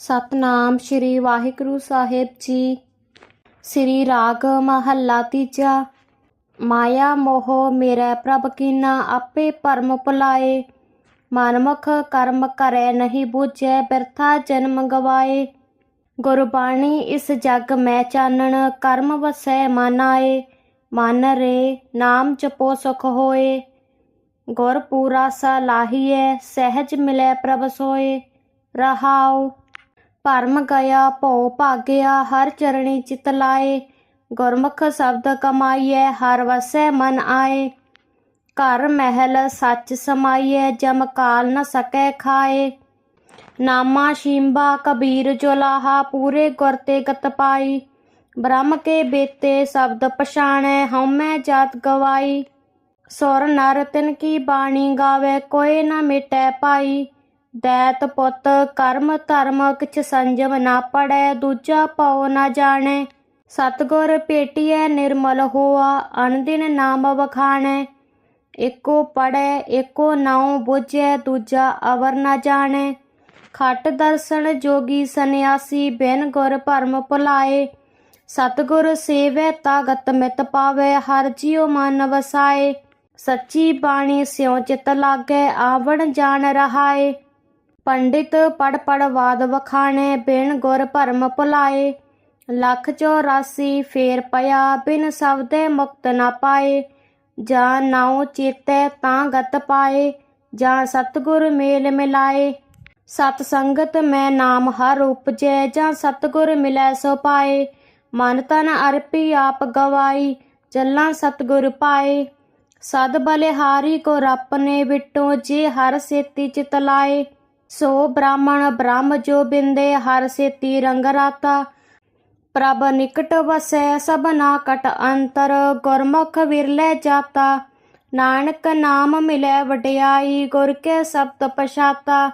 ਸਤਨਾਮ ਸ੍ਰੀ ਵਾਹਿਗੁਰੂ ਸਾਹਿਬ ਜੀ। ਸ੍ਰੀ ਰਾਗ ਮਹੱਲਾ ਤੀਜਾ, ਮਾਇਆ ਮੋਹ ਮੇਰਾ ਪ੍ਰਭ ਕੀਨਾ ਆਪੇ ਪਰਮ ਭੁਲਾਏ। ਮਨਮੁਖ ਕਰਮ ਕਰੈ ਨਹੀਂ ਬੁਝੈ, ਬਿਰਥਾ ਜਨਮ ਗਵਾਏ। ਗੁਰਬਾਣੀ ਇਸ ਜਗ ਮੈਂ ਚਾਨਣ, ਕਰਮ ਵਸੈ ਮਨ ਆਏ। ਮਨ ਰੇ ਨਾਮ ਜਪੋ ਸੁਖ ਹੋਏ। ਗੁਰ ਪੂਰਾ ਸਾ ਸਹਿਜ ਮਿਲੈ ਪ੍ਰਭ ਸੋਏ। ਰਹਾਉ ਭਰਮ ਗਿਆ, ਭਉ ਭਾਗਿਆ, ਹਰ ਚਰਣੀ ਚਿਤ ਲਾਏ। ਗੁਰਮੁਖ ਸ਼ਬਦ ਕਮਾਈਐ, ਹਰ ਵਸੈ ਮਨ ਆਏ। ਘਰ ਮਹਿਲ ਸੱਚ ਸਮਾਈਐ, ਜਮ ਕਾਲ ਨ ਸਕੈ ਖਾਏ। ਨਾਮਾ ਸ਼ੀਂਬਾ ਕਬੀਰ ਜੋ ਲਾਹਾ, ਪੂਰੇ ਗੁਰ ਤੇ ਗਤ ਪਾਈ। ਬ੍ਰਹਮ ਕੇ ਬੇਤੇ ਸ਼ਬਦ ਪਛਾਣੈ, ਹਉਮੈ ਜਾਤ ਗਵਾਈ। ਸੁਰ ਨਰ ਤਿਨ ਕੀ ਬਾਣੀ ਗਾਵੇ ਕੋਏ ਨਾ ਮਿਟੈ ਪਾਈ। ਦੈਤ ਪੁੱਤ, ਕਰਮ ਧਰਮ ਕਿਛ ਸੰਜਮ ਨਾ ਪੜੈ, ਦੂਜਾ ਪਉ ਨਾ ਜਾਣੈ। ਸਤਗੁਰ ਭੇਟੀਐ ਨਿਰਮਲ ਹੋਆ ਅਨਦਿਨ ਨਾਮ ਵਖਾਣੈ। ਏਕੋ ਪੜੈ, ਏਕੋ ਨਾਉ ਬੁਝੈ, ਦੂਜਾ ਅਵਰ ਨਾ ਜਾਣੈ। ਖਟ ਦਰਸ਼ਨ ਜੋਗੀ ਸੰਿਆਸੀ ਬਿਨ ਗੁਰ ਭਰਮ ਭੁਲਾਏ। ਸਤਗੁਰ ਸੇਵੈ, ਤਾਗਤ ਮਿਤ ਪਾਵੇ, ਹਰ ਜਿਉ ਮਨ ਵਸਾਏ। ਸੱਚੀ ਬਾਣੀ ਸਿਉ ਚਿਤ ਲਾਗੈ, ਆਵਣ ਜਾਣ ਰਹਾਏ। ਪੰਡਿਤ ਪੜ ਪੜ ਵਾਦ ਵਖਾਣੇ, ਬਿਨ ਗੁਰ ਭਰਮ ਭੁਲਾਏ। ਲੱਖ 84 ਫੇਰ ਪਿਆ, ਬਿਨ ਸਬਦੇ ਮੁਕਤ ਨਾ ਪਾਏ। ਜਾਂ ਨਾਉ ਚੇਤੈ ਤਾਂ ਗਤ ਪਾਏ, ਜਾਂ ਸਤਗੁਰ ਮੇਲ ਮਿਲਾਏ। ਸਤ ਸੰਗਤ ਮੈਂ ਨਾਮ ਹਰ ਉਪਜੈ, ਜਾਂ ਸਤਗੁਰ ਮਿਲੈ ਸੋ ਪਾਏ। ਮਨ ਤਨ ਅਰਪੀ ਆਪ ਗਵਾਈ ਚੱਲਾਂ ਸਤਗੁਰ ਪਾਏ। ਸਦ ਬਲਿਹਾਰੀ ਕੋ ਰੱਪ ਨੇ ਵਿਟੋ, ਜੇ ਹਰ ਸੇਤੀ ਚਿਤ ਲਾਏ। ਸੋ ਬ੍ਰਾਹਮਣ ਬ੍ਰਹਮ ਜੋ ਬਿੰਦੇ ਹਰ ਸੇਤੀ ਰੰਗ ਰਾਤਾ। ਪ੍ਰਭ ਨਿਕਟ ਵਸੈ ਸਭਨਾ ਕਟ ਅੰਤਰ, ਗੁਰਮੁਖ ਵਿਰਲੇ ਜਾਤਾ। ਨਾਨਕ ਨਾਮ ਮਿਲੇ ਵਡਿਆਈ, ਗੁਰ ਕੇ ਸਬਦ ਪਛਾਤਾ।